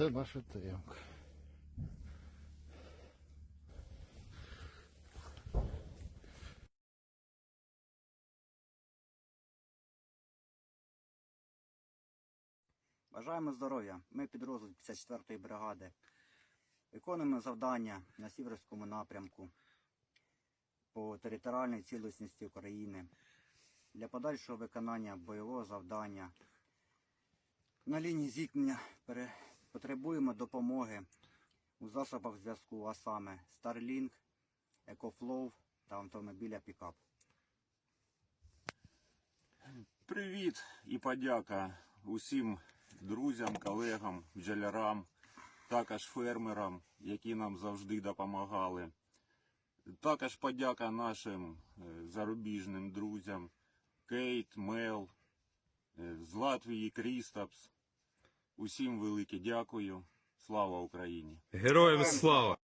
Це наша тарілка. Бажаємо здоров'я. Ми підрозділ 54-ї бригади. Виконуємо завдання на Сіверському напрямку по територіальній цілісності України для подальшого виконання бойового завдання. На лінії зіткнення пере- потребуємо допомоги у засобах зв'язку, а саме Starlink, EcoFlow та автомобіля Пікап. Привіт і подяка усім друзям, колегам, бджолярам, також фермерам, які нам завжди допомагали. Також подяка нашим е, зарубіжним друзям Кейт, Мел, е, з Латвії, Крістапс. Усім велике дякую. Слава Україні! Героям слава!